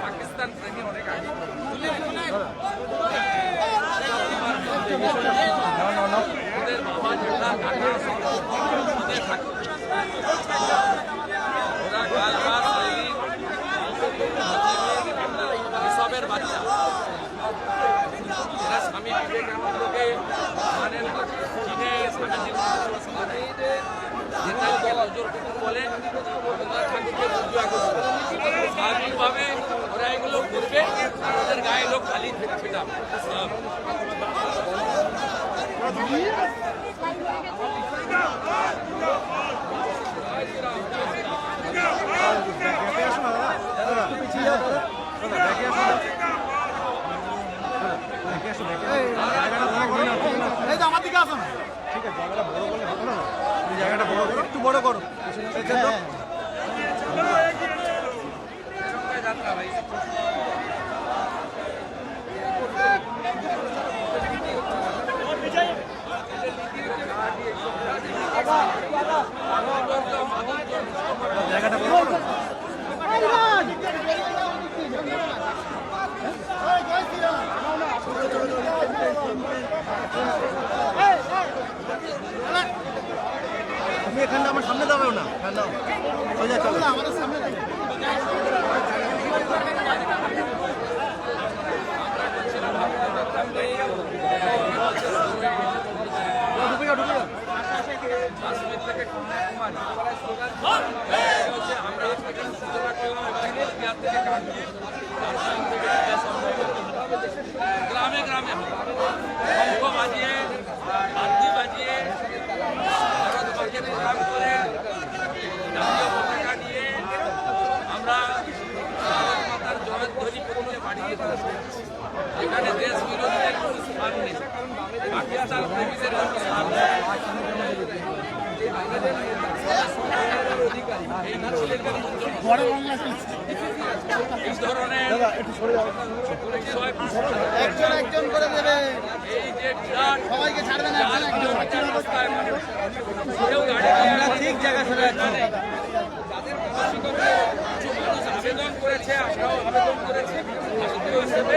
পাকিস্তান প্রেমী অনেক আগে থাকে ওরা গাল এসবের বাচ্চা এরা স্বামী বিবেকানন্দকে বলে রবীন্দ্রনাথ ঠাকুরকে পূজা করবে স্বাভাবিকভাবে ওদের গায়ে লোক খালি ফেটাবে সব এই তো আমার দিকে আসো না। জায়গাটা বড় করো একটু বড় করো। জায়গাটা বড় করো। একজন একজন আমরা ঠিক জায়গা চলে যাচ্ছে। করেছে আমরাও আবেদন করেছি হিসেবে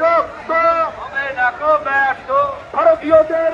রক্ত। হবে না ব্যর্থ। ভারতীয়দের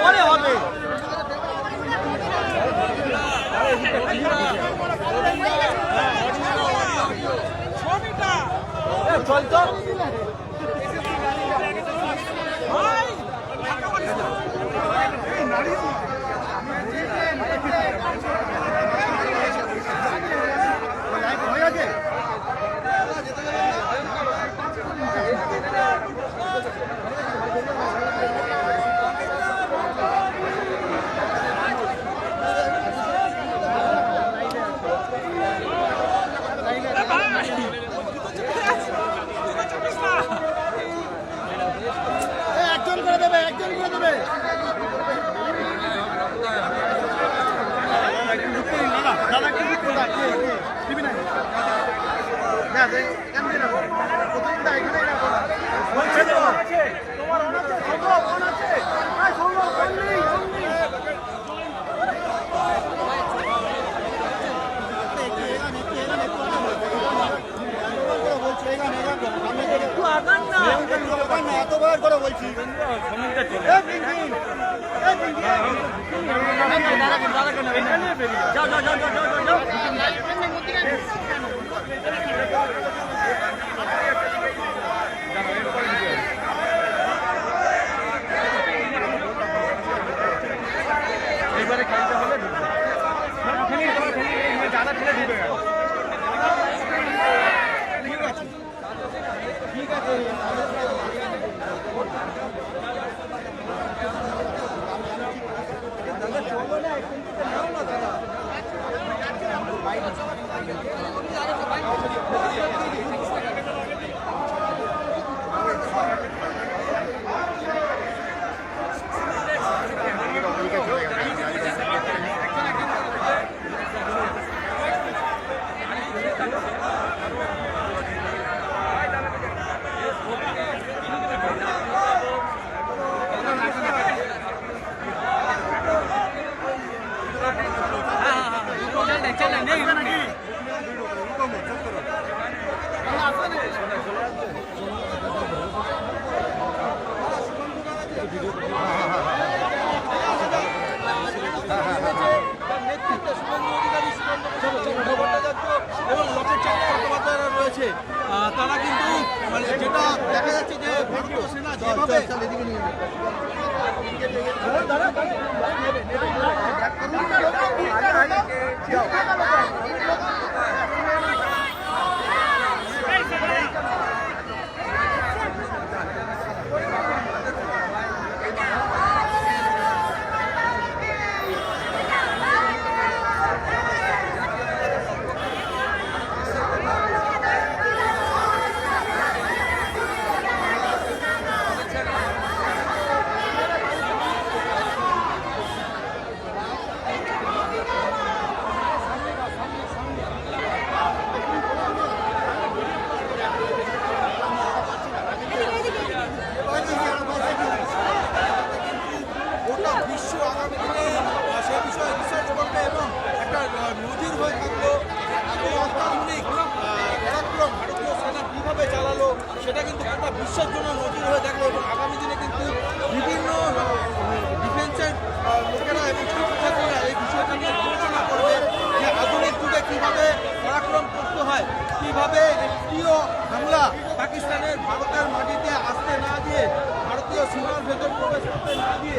পরে হবে। চল এবং রয়েছে তারা কিন্তু মানে যেটা দেখা যাচ্ছে যে ভারতীয় সেনা যেভাবে পাকিস্তানের ভারতের মাটিতে আসতে না দিয়ে ভারতীয় সীমার ভেতর প্রবেশ করতে না দিয়ে